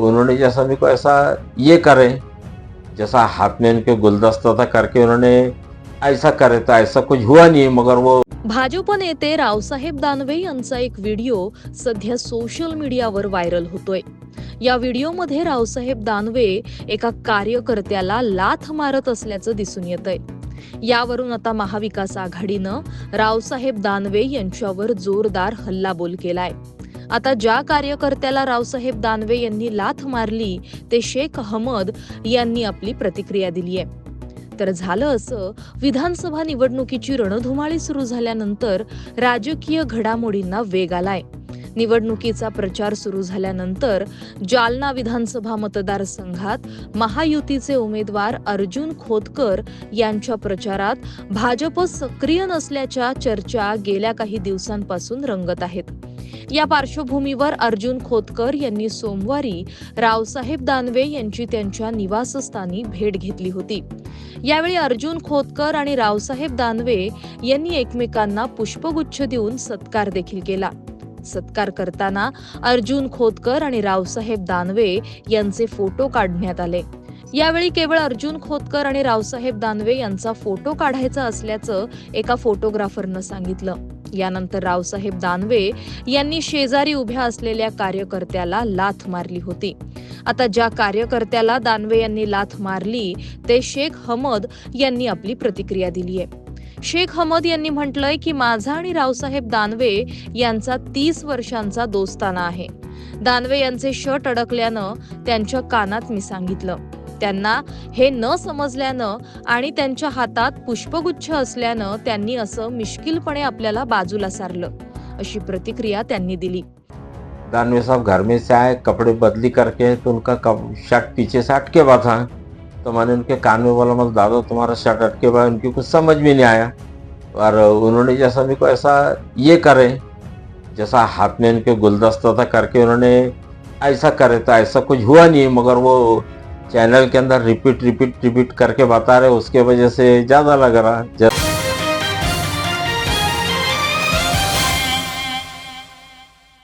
उन्होंने जैसा मेरे को ऐसा ये करे जैसा हाथ में इनके गुलदस्ता था करके उन्होंने ऐसा करे तो ऐसा कुछ हुआ नहीं मगर वो भाजप नेते रावसाहेब दानवे यांचा एक व्हिडिओ सध्या सोशल मीडियावर व्हायरल होतोय. या व्हिडिओमध्ये रावसाहेब दानवे एका कार्यकर्त्याला लाथ मारत असल्याचं दिसून येत आहे यावरून आता महाविकास आघाडीनं रावसाहेब दानवे यांच्यावर जोरदार हल्लाबोल केलाय. आता ज्या कार्यकर्त्याला रावसाहेब दानवे यांनी लाथ मारली ते शेख अहमद यांनी आपली प्रतिक्रिया दिली आहे. तर झालं असं विधानसभा निवडणुकीची रणधुमाळी सुरू झाल्यानंतर राजकीय घडामोडींना वेग आलाय. निवडणुकीचा प्रचार सुरू झाल्यानंतर जालना विधानसभा मतदारसंघात महायुतीचे उमेदवार अर्जुन खोतकर यांच्या प्रचारात भाजप सक्रिय नसल्याच्या चर्चा गेल्या काही दिवसांपासून रंगत आहेत. या पार्श्वभूमीवर अर्जुन खोतकर यांनी सोमवारी रावसाहेब दानवे यांची त्यांच्या निवासस्थानी भेट घेतली होती. यावेळी अर्जुन खोतकर आणि रावसाहेब दानवे यांनी एकमेकांना पुष्पगुच्छ देऊन सत्कार देखील केला. सत्कार करताना अर्जुन खोतकर आणि रावसाहेब दानवे यांचे फोटो काढण्यात आले. यावेळी केवळ अर्जुन खोतकर आणि रावसाहेब दानवे यांचा फोटो काढायचा असल्याचं एका फोटोग्राफरनं सांगितलं. यानंतर रावसाहेब दानवे यांनी शेजारी उभ्या असलेल्या कार्यकर्त्याला लाथ मारली होती. आता ज्या कार्यकर्त्याला दानवे यांनी लाथ मारली ते शेख हमद यांनी आपली प्रतिक्रिया दिली आहे. शेख हमद यांनी म्हटलंय की माझा आणि रावसाहेब दानवे यांचा तीस वर्षांचा दोस्ताना आहे. दानवे यांचे शर्ट अडकल्यानं त्यांच्या कानात मी सांगितलं. त्यांना हे न समजल्यानं आणि त्यांच्या हातात पुष्पगुच्छ असल्यानं त्यांनी असं मिश्किलपणे आपल्याला बाजूला सारलं अशी प्रतिक्रिया त्यांनी दिली. दानवे साहब घर में से आए कपड़े बदली करके तो उनका कप, शर्ट पीछे से अटके हुआ था तो मैंने उनके कान में बोला मतलब दादा तुम्हारा शर्ट अटके हुआ उनकी कुछ समझ में नहीं आया। और उन्होंने जैसा भी को ऐसा ये करे जैसा हाथ में इनके गुलदस्ता था करके उन्होंने ऐसा करे तो ऐसा कुछ हुआ नहीं मगर वो चैनल के अंदर रिपीट रिपीट रिपीट करके बता रहे हो, उसके वजह से ज़्यादा लग रहा है।